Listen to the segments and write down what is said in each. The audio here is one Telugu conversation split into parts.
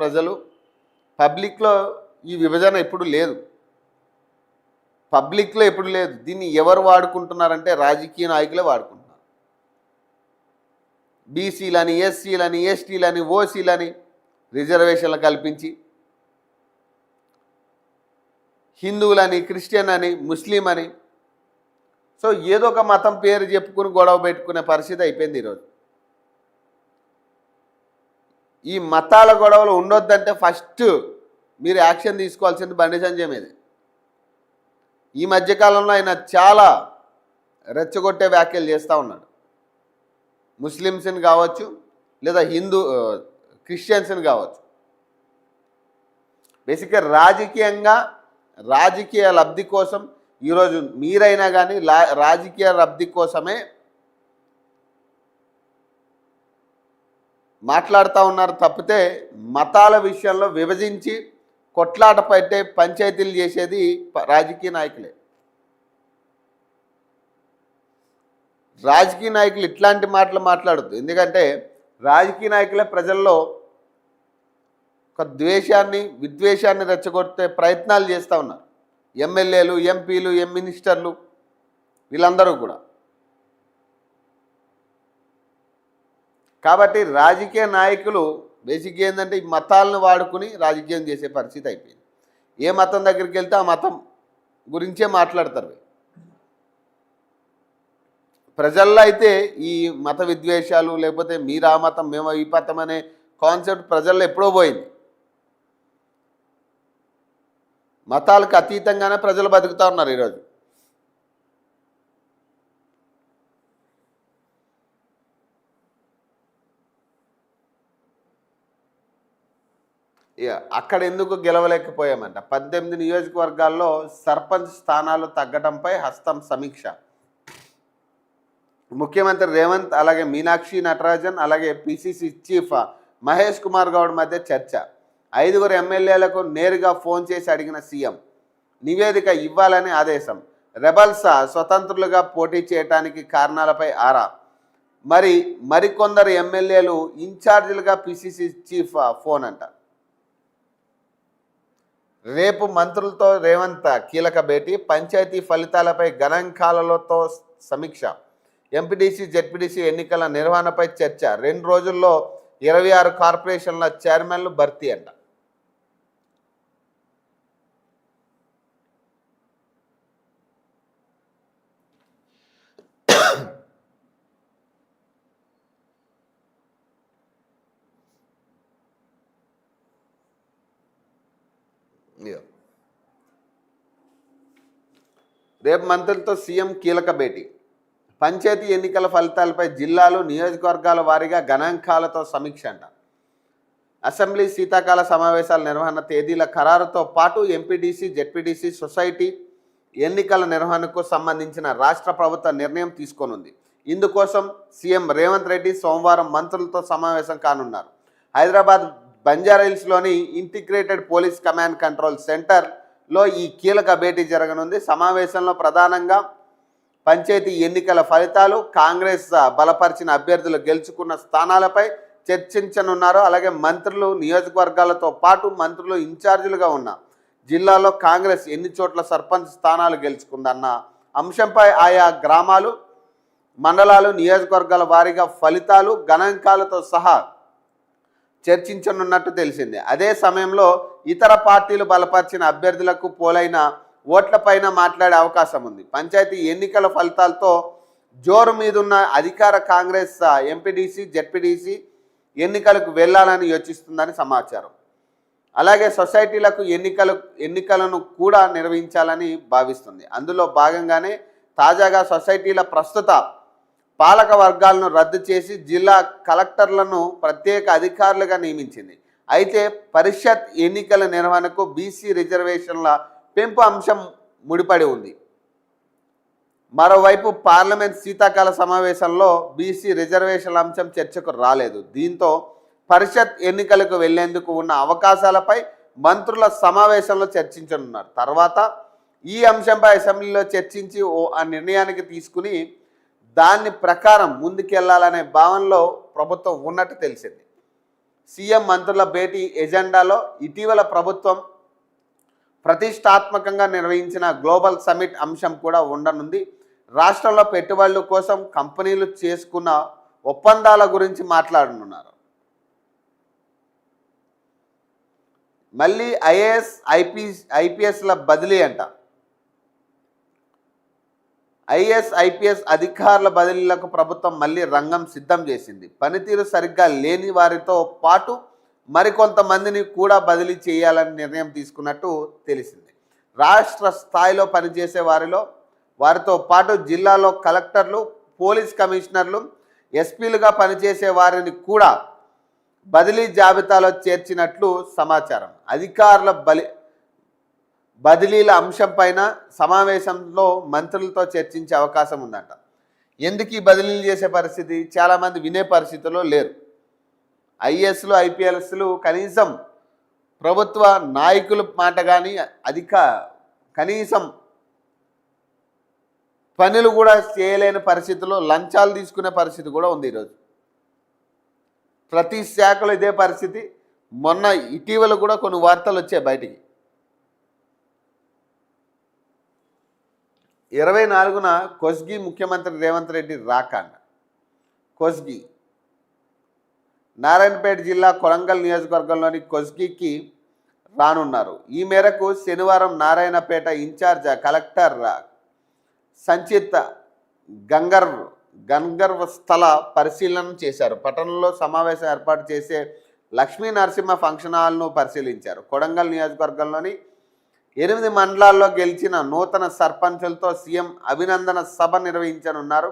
ప్రజలు పబ్లిక్లో ఈ విభజన ఎప్పుడు లేదు. పబ్లిక్లో ఎప్పుడు లేదు. దీన్ని ఎవరు వాడుకుంటున్నారంటే రాజకీయ నాయకులే వాడుకుంటున్నారు. బీసీలని ఎస్సీలని ఎస్టీలని ఓసీలని రిజర్వేషన్లు కల్పించి హిందువులని క్రిస్టియన్ అని ముస్లిం అని సో ఏదో ఒక మతం పేరు చెప్పుకుని గొడవ పెట్టుకునే పరిస్థితి అయిపోయింది ఈరోజు. ఈ మతాల గొడవలు ఉండొద్దంటే ఫస్ట్ మీరు యాక్షన్ తీసుకోవాల్సింది బండి సంజయ్ మీదే. ఈ మధ్యకాలంలో ఆయన చాలా రెచ్చగొట్టే వ్యాఖ్యలు చేస్తూ ఉన్నాడు. ముస్లిమ్స్ని కావచ్చు లేదా హిందూ క్రిస్టియన్స్ని కావచ్చు. బేసిక్గా రాజకీయంగా రాజకీయ లబ్ధి కోసం ఈరోజు మీరైనా కానీ లా రాజకీయ లబ్ధి కోసమే మాట్లాడుతూ ఉన్నారు తప్పితే మతాల విషయంలో విభజించి కొట్లాట పెట్టే పంచాయతీలు చేసేది రాజకీయ నాయకులే. రాజకీయ నాయకులు ఇట్లాంటి మాటలు మాట్లాడద్దు. ఎందుకంటే రాజకీయ నాయకులే ప్రజల్లో ఒక ద్వేషాన్ని విద్వేషాన్ని రెచ్చగొట్టే ప్రయత్నాలు చేస్తూ ఉన్నారు. ఎమ్మెల్యేలు ఎంపీలు ఎం మినిస్టర్లు వీళ్ళందరూ కూడా. కాబట్టి రాజకీయ నాయకులు బేసిక్గా ఏంటంటే ఈ మతాలను వాడుకుని రాజకీయం చేసే పరిస్థితి అయిపోయింది. ఏ మతం దగ్గరికి వెళ్తే ఆ మతం గురించే మాట్లాడతారు. ప్రజల్లో అయితే ఈ మత విద్వేషాలు లేకపోతే మీరు ఆ మతం మేము ఈ మతం అనే కాన్సెప్ట్ ప్రజల్లో ఎప్పుడో పోయింది. మతాలకు అతీతంగానే ప్రజలు బతుకుతా ఉన్నారు ఈరోజు. అక్కడ ఎందుకు గెలవలేకపోయామంట. పద్దెనిమిది నియోజకవర్గాల్లో సర్పంచ్ స్థానాలు తగ్గడంపై హస్తం సమీక్ష. ముఖ్యమంత్రి రేవంత్ అలాగే మీనాక్షి నటరాజన్ అలాగే పిసిసి చీఫ్ మహేష్ కుమార్ గౌడ్ మధ్య చర్చ. ఐదుగురు ఎమ్మెల్యేలకు నేరుగా ఫోన్ చేసి అడిగిన సీఎం నివేదిక ఇవ్వాలని ఆదేశం. రెబల్స్ స్వతంత్రులుగా పోటీ చేయటానికి కారణాలపై ఆరా. మరి మరికొందరు ఎమ్మెల్యేలు ఇన్ఛార్జీలుగా పిసిసి చీఫ్ ఫోన్ అంట. రేపు మంత్రులతో రేవంత్ కీలక భేటీ పంచాయతీ ఫలితాలపై గణాంకాలతో సమీక్ష. ఎంపీటీసీ జెడ్పీటీసీ ఎన్నికల నిర్వహణపై చర్చ. రెండు రోజుల్లో ఇరవై ఆరు కార్పొరేషన్ల చైర్మన్లు భర్తీ అంట. రేపు మంత్రులతో సీఎం కీలక భేటీ. పంచాయతీ ఎన్నికల ఫలితాలపై జిల్లాలు నియోజకవర్గాల వారీగా గణాంకాలతో సమీక్ష అంట. అసెంబ్లీ శీతాకాల సమావేశాల నిర్వహణ తేదీల ఖరారుతో పాటు ఎంపీటీసీ జెడ్పీటీసీ సొసైటీ ఎన్నికల నిర్వహణకు సంబంధించిన రాష్ట్ర ప్రభుత్వ నిర్ణయం తీసుకోనుంది. ఇందుకోసం సీఎం రేవంత్ రెడ్డి సోమవారం మంత్రులతో సమావేశం కానున్నారు. హైదరాబాద్ బంజారాహిల్స్లోని ఇంటిగ్రేటెడ్ పోలీస్ కమాండ్ కంట్రోల్ సెంటర్లో ఈ కీలక భేటీ జరగనుంది. సమావేశంలో ప్రధానంగా పంచాయతీ ఎన్నికల ఫలితాలు కాంగ్రెస్ బలపరిచిన అభ్యర్థులు గెలుచుకున్న స్థానాలపై చర్చించనున్నారు. అలాగే మంత్రులు నియోజకవర్గాలతో పాటు మంత్రులు ఇన్ఛార్జీలుగా ఉన్న జిల్లాలో కాంగ్రెస్ ఎన్ని చోట్ల సర్పంచ్ స్థానాలు గెలుచుకుందన్న అంశంపై ఆయా గ్రామాలు మండలాలు నియోజకవర్గాల వారీగా ఫలితాలు గణాంకాలతో సహా చర్చించనున్నట్టు తెలిసింది. అదే సమయంలో ఇతర పార్టీలు బలపరిచిన అభ్యర్థులకు పోలైన ఓట్లపైన మాట్లాడే అవకాశం ఉంది. పంచాయతీ ఎన్నికల ఫలితాలతో జోరు మీదున్న అధికార కాంగ్రెస్ ఎంపీడీసీ జెడ్పీడీసీ ఎన్నికలకు వెళ్ళాలని యోచిస్తుందని సమాచారం. అలాగే సొసైటీలకు ఎన్నికలు ఎన్నికలను కూడా నిర్వహించాలని భావిస్తుంది. అందులో భాగంగానే తాజాగా సొసైటీల ప్రస్తుత పాలక వర్గాలను రద్దు చేసి జిల్లా కలెక్టర్లను ప్రత్యేక అధికారులుగా నియమించింది. అయితే పరిషత్ ఎన్నికల నిర్వహణకు బీసీ రిజర్వేషన్ల పెంపు అంశం ముడిపడి ఉంది. మరోవైపు పార్లమెంట్ శీతాకాల సమావేశంలో బీసీ రిజర్వేషన్ల అంశం చర్చకు రాలేదు. దీంతో పరిషత్ ఎన్నికలకు వెళ్ళేందుకు ఉన్న అవకాశాలపై మంత్రుల సమావేశంలో చర్చించనున్నారు. తర్వాత ఈ అంశంపై అసెంబ్లీలో చర్చించి ఓ ఆ నిర్ణయానికి తీసుకుని దాని ప్రకారం ముందుకెళ్ళాలనే భావనలో ప్రభుత్వం ఉన్నట్టు తెలిసింది. సీఎం మంత్రుల భేటీ ఎజెండాలో ఇటీవల ప్రభుత్వం ప్రతిష్టాత్మకంగా నిర్వహించిన గ్లోబల్ సమిట్ అంశం కూడా ఉండనుంది. రాష్ట్రంలో పెట్టుబడుల కోసం కంపెనీలు చేసుకున్న ఒప్పందాల గురించి మాట్లాడనున్నారు. మళ్ళీ ఐఏఎస్ ఐపీ ఐపీఎస్ల బదిలీ అంట. ఐఎస్ ఐపీఎస్ అధికారుల బదిలీలకు ప్రభుత్వం మళ్ళీ రంగం సిద్ధం చేసింది. పనితీరు సరిగ్గా లేని వారితో పాటు మరికొంతమందిని కూడా బదిలీ చేయాలని నిర్ణయం తీసుకున్నట్టు తెలిసింది. రాష్ట్ర స్థాయిలో పనిచేసే వారిలో వారితో పాటు జిల్లాలో కలెక్టర్లు పోలీస్ కమిషనర్లు ఎస్పీలుగా పనిచేసే వారిని కూడా బదిలీ జాబితాలో చేర్చినట్లు సమాచారం. అధికారుల బలి బదిలీల అంశంపైన సమావేశంలో మంత్రులతో చర్చించే అవకాశం ఉందంట. ఎందుకు ఈ బదిలీలు చేసే పరిస్థితి? చాలామంది వినే పరిస్థితిలో లేరు. ఐఏఎస్లు ఐపీఎల్స్లు కనీసం ప్రభుత్వ నాయకుల మాట కానీ అధిక కనీసం పనులు కూడా చేయలేని పరిస్థితిలో లంచాలు తీసుకునే పరిస్థితి కూడా ఉంది ఈరోజు. ప్రతి శాఖలో ఇదే పరిస్థితి. మొన్న ఇటీవల కూడా కొన్ని వార్తలు వచ్చాయి బయటికి. ఇరవై నాలుగున కొస్గి ముఖ్యమంత్రి రేవంత్ రెడ్డి రాకాండ కొస్గి నారాయణపేట జిల్లా కొడంగల్ నియోజకవర్గంలోని కొస్గికి రానున్నారు. ఈ మేరకు శనివారం నారాయణపేట ఇన్ఛార్జ్ కలెక్టర్ సంచిత్ గంగర్ గంగర్వ స్థల పరిశీలన చేశారు. పట్టణంలో సమావేశం ఏర్పాటు చేసే లక్ష్మీ నరసింహ ఫంక్షన్ హాల్ను పరిశీలించారు. కొడంగల్ నియోజకవర్గంలోని ఎనిమిది మండలాల్లో గెలిచిన నూతన సర్పంచులతో సీఎం అభినందన సభ నిర్వహించనున్నారు.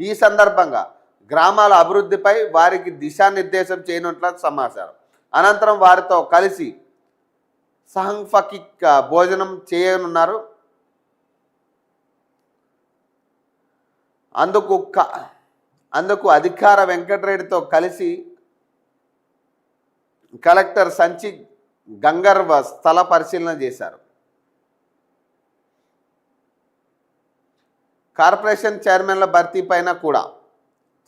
ఈ సందర్భంగా గ్రామాల అభివృద్ధిపై వారికి దిశానిర్దేశం చేయనున్నట్లు సమాచారం. అనంతరం వారితో కలిసి సహంఫకిక్ భోజనం చేయనున్నారు. అందుకు క అందుకు అధికార వెంకటరెడ్డితో కలిసి కలెక్టర్ సంచి గంగర్వ స్థల పరిశీలన చేశారు. కార్పొరేషన్ చైర్మన్ల భర్తీ పైన కూడా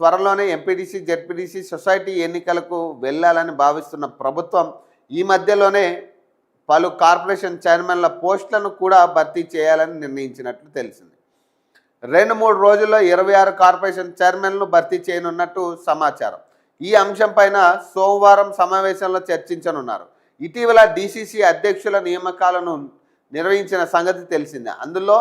త్వరలోనే ఎంపీటీసీ జెడ్పీటీసీ సొసైటీ ఎన్నికలకు వెళ్ళాలని భావిస్తున్న ప్రభుత్వం ఈ మధ్యలోనే పలు కార్పొరేషన్ చైర్మన్ల పోస్టులను కూడా భర్తీ చేయాలని నిర్ణయించినట్లు తెలిసింది. రెండు మూడు రోజుల్లో ఇరవై ఆరు కార్పొరేషన్ చైర్మన్లు భర్తీ చేయనున్నట్టు సమాచారం. ఈ అంశంపైన సోమవారం సమావేశంలో చర్చించనున్నారు. ఇటీవల డీసీసీ అధ్యక్షుల నియామకాలను నిర్వహించిన సంగతి తెలిసిందే. అందులో